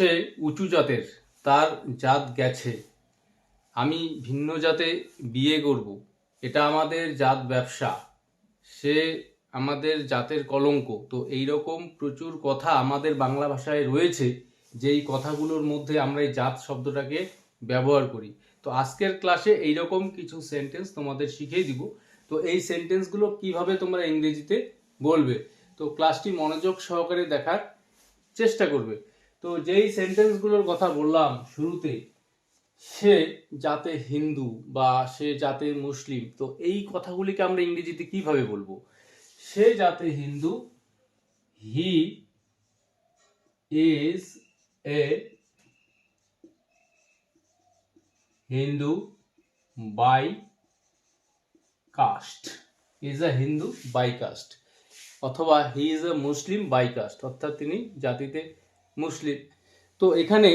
সে উঁচু জাতের, তার জাত গেছে। আমি ভিন্ন জাতে বিয়ে করব। এটা আমাদের জাত ব্যবসা। সে আমাদের জাতের কলঙ্ক। তো এই রকম প্রচুর কথা আমাদের বাংলা ভাষায় রয়েছে যেই কথাগুলোর মধ্যে আমরা এই জাত শব্দটাকে ব্যবহার করি। তো আজকের ক্লাসে এই রকম কিছু সেন্টেন্স তোমাদের শিখিয়ে দিব। তো এই সেন্টেন্সগুলো কীভাবে তোমরা ইংরেজিতে বলবে? তো ক্লাসটি মনোযোগ সহকারে দেখার চেষ্টা করবে। তো যেই সেন্টেন্সগুলোর কথা বললাম শুরুতে, সে যাতে হিন্দু বা সে যাতে মুসলিম, তো এই কথাগুলিকে আমরা ইংরেজিতে কীভাবে বলব? সে যাতে Hindu he is a Hindu by caste is a Hindu by caste অথবা he is a Muslim by caste অর্থাৎ তিনি জাতিতে মুসলিম। তো এখানে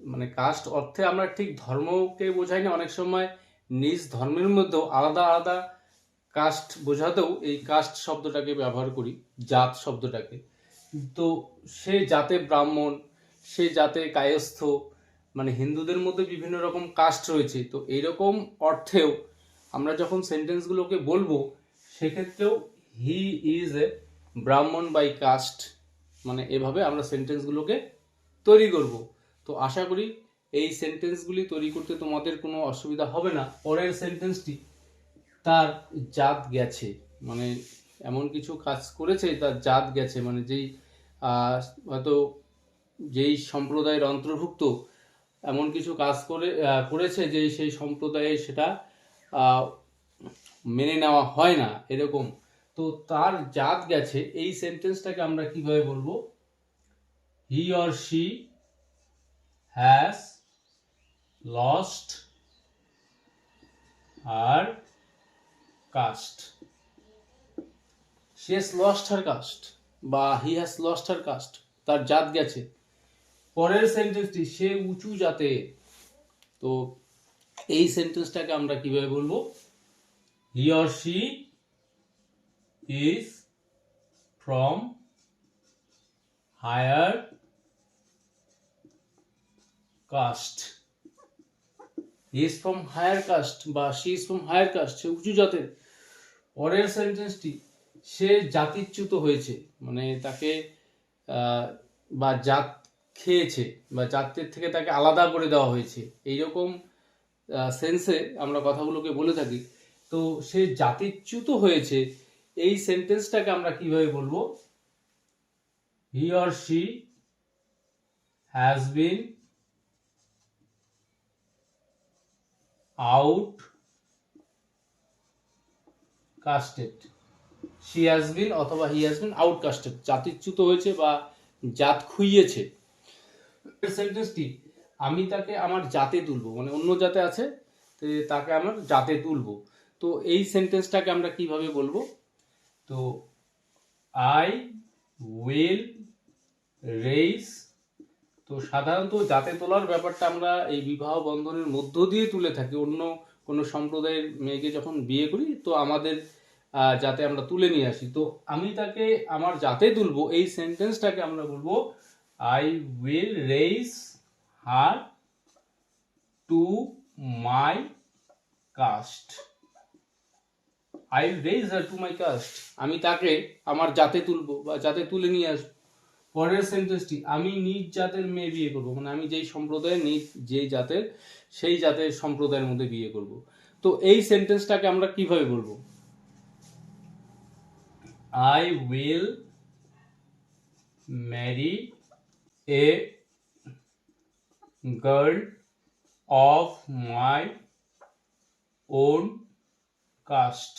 মানে কাস্ট অর্থে আমরা ঠিক ধর্মকে বোঝাই না, অনেক সময় নিজ ধর্মের মধ্যেও আলাদা আলাদা কাস্ট বোঝাতেও এই কাস্ট শব্দটাকে ব্যবহার করি, জাত শব্দটাকে। তো সে জাতে ব্রাহ্মণ, সে জাতে কায়স্থ মানে হিন্দুদের মধ্যে বিভিন্ন রকম কাস্ট রয়েছে। তো এইরকম অর্থেও আমরা যখন সেন্টেন্সগুলোকে বলব, সেক্ষেত্রেও হি ইজ এ ব্রাহ্মণ বাই কাস্ট মানে এভাবে আমরা সেন্টেন্সগুলোকে তৈরি করব। তো আশা করি এই সেন্টেন্সগুলি তৈরি করতে তোমাদের কোনো অসুবিধা হবে না। পরের সেন্টেন্সটি তার জাত গেছে। মানে এমন কিছু কাজ করেছে, তার জাত গেছে। মানে যেই হয়তো যেই সম্প্রদায়ের অন্তর্ভুক্ত এমন কিছু কাজ করে করেছে যে সেই সম্প্রদায়ে সেটা মেনে নেওয়া হয় না, এরকম। তো তার জাত গেছে, এই সেন্টেন্সটাকে আমরা কীভাবে বলব? He or she has lost our caste she has lost her caste বা he has lost her caste তার জাত গেছে। পরের সেন্টেন্সটি সে উঁচু জাতে তো এই সেন্টেন্সটাকে আমরা কীভাবে বলব? He or she is from higher caste is from higher caste বা she is from higher caste সে উঁচু জাতের। পরের সেন্টেন্সটি সে জাতিচ্যুত হয়েছে মানে তাকে বা জাত খেয়েছে, বা জাতের থেকে তাকে আলাদা করে দেওয়া হয়েছে। এইরকম সেন্সে আমরা কথাগুলোকে বলে থাকি। তো সে জাতিচ্যুত হয়েছে এই সেন্টেন্সটাকে আমরা কীভাবে বলব? He or she has been out casted she has been অথবা he has been out casted জাতিচ্যুত হয়েছে বা জাত খুইয়েছে। সেন্টেন্সটি আমি তাকে আমার জাতে তুলবো মানে অন্য জাতে আছে তাকে আমার জাতে তুলবো। তো এই সেন্টেন্সটাকে আমরা কীভাবে বলব? তো আই উইল রেইস তো সাধারণত জাতে তোলার ব্যাপারটা আমরা এই বিবাহ বন্ধনের মধ্য দিয়ে তুলে থাকি, অন্য কোনো সম্প্রদায়ের মেয়েকে যখন বিয়ে করি, তো আমাদের যাতে আমরা তুলে নিয়ে আসি। তো আমি তাকে, আমার জাতে তুলবো, এই সেন্টেন্সটাকে আমরা বলব I will raise her to my caste I raise her to my caste আমি তাকে আমার জাতে তুলবো বা জাতে তুলে নিয়ে আসব। পরের সেন্টেন্সটি আমি নিজ জাতের মেয়ে বিয়ে করব। মানে আমি যেই সম্প্রদায়ের, নিজ যেই জাতের, সেই জাতের সম্প্রদায়ের মধ্যে বিয়ে করব। তো এই সেন্টেন্সটাকে আমরা কীভাবে বলব? I will marry a girl of my own caste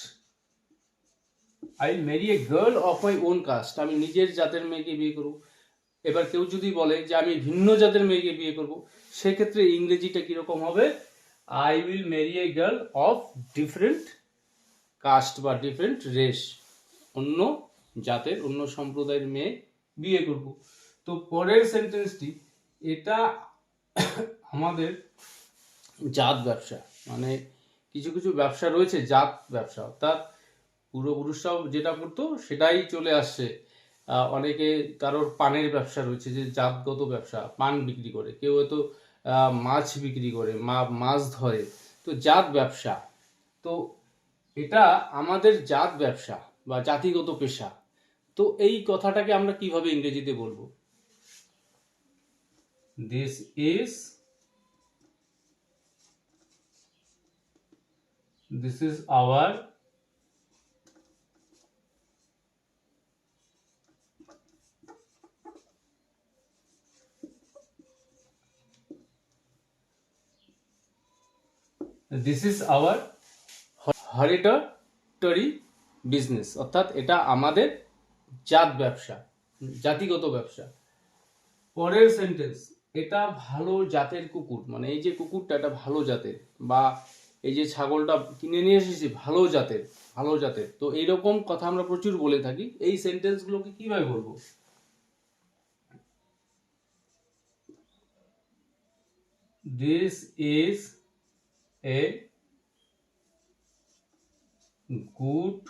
I marry a girl of my own caste আমি নিজের জাতের মেয়েকে বিয়ে করব। এবার কেউ যদি বলে যে আমি ভিন্ন জাতের মেয়েকে বিয়ে করব, সেক্ষেত্রে ইংরেজিটা কীরকম হবে? I will marry a girl of different caste বা ডিফারেন্ট রেস অন্য জাতের, অন্য সম্প্রদায়ের মেয়ে বিয়ে করব। তো পরের সেন্টেন্সটি এটা আমাদের জাত ব্যবসা। মানে কিছু কিছু ব্যবসা রয়েছে, জাত ব্যবসা। অর্থাৎ পূর্বপুরুষরাও যেটা করতো, সেটাই চলে আসছে। অনেকে কারোর পানের ব্যবসা রয়েছে, যে জাতগত ব্যবসা, পান বিক্রি করে। কেউ হয়তো মাছ বিক্রি করে, মা- মাছ ধরে। তো জাত ব্যবসা। তো এটা আমাদের জাত ব্যবসা বা জাতিগত পেশা। তো এই কথাটাকে আমরা কীভাবে ইংরেজিতে বলব? This is this is our this is our hereditary business অর্থাৎ এটা আমাদের জাত ব্যবসা, জাতিগত ব্যবসা। পরের সেন্টেন্স এটা ভালো জাতের কুকুর। মানে এই যে কুকুরটা, এটা ভালো জাতের। বা এই যে ছাগলটা কিনে নিয়ে এসেছি, ভালো জাতের ভালো জাতের। তো এইরকম কথা আমরা প্রচুর বলে থাকি। এই সেন্টেন্সগুলোকে কীভাবে বলব? This is a good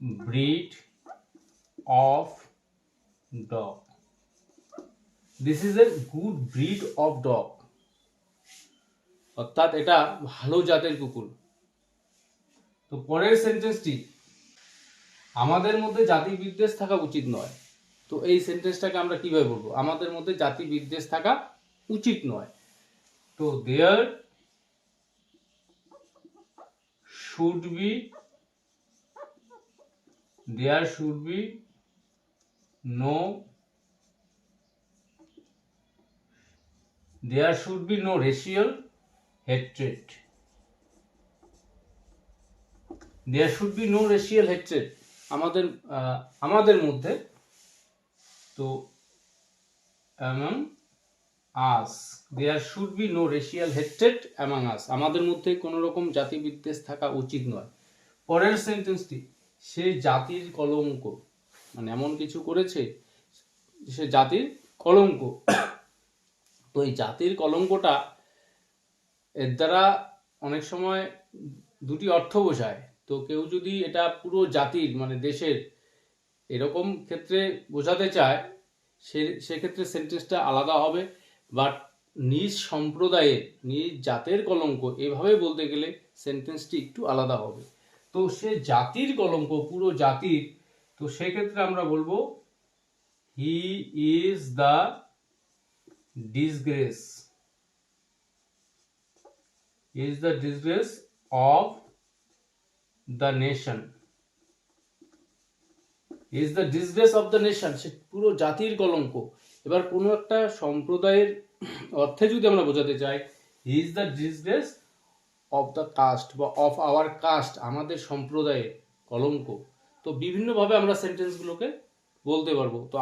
breed of dog. This is a good breed of dog. অর্থাৎ এটা ভালো জাতের কুকুর তো পরের সেন্টেন্সটি আমাদের মধ্যে জাতি বিদ্বেষ থাকা উচিত নয় তো এই সেন্টেন্সটাকে আমরা কীভাবে বলব আমাদের মধ্যে জাতি বিদ্বেষ থাকা উচিত নয় তো দেয়ার should be there should be no there should be no racial hatred there should be no racial hatred আমাদের আমাদের মধ্যে তো among us. There should be no racial hatred among us. আমাদের মধ্যে কোনো রকম জাতি বিদ্বেষ থাকা উচিত নয়। পরের সেন্টেন্সটি সে জাতির কলঙ্ক। মানে এমন কিছু করেছে, সে জাতির কলঙ্ক। তো এই জাতির কলঙ্কটা এর দ্বারা অনেক সময় দুটি অর্থ বোঝায়। তো কেউ যদি এটা পুরো জাতির মানে দেশের এরকম ক্ষেত্রে বোঝাতে চায়, সে, সেক্ষেত্রে সেন্টেন্সটা আলাদা হবে। বাট নিজ সম্প্রদায়ের, নিজ জাতের কলঙ্ক এভাবে বলতে গেলে সেন্টেন্সটি একটু আলাদা হবে। তো সে জাতির কলঙ্ক, পুরো জাতির, তো সেক্ষেত্রে আমরা বলব he is the disgrace is the disgrace of the nation is the disgrace of the nation সে পুরো জাতির কলঙ্ক। এবার কোনো একটা সম্প্রদায়ের অর্থে যদি আমরা বোঝাতে চাই he is the disgrace of the caste বা অফ আওয়ার কাস্ট আমাদের সম্প্রদায়ের কলঙ্ক। তো বিভিন্নভাবে আমরা সেন্টেন্সগুলোকে বলতে পারব। তো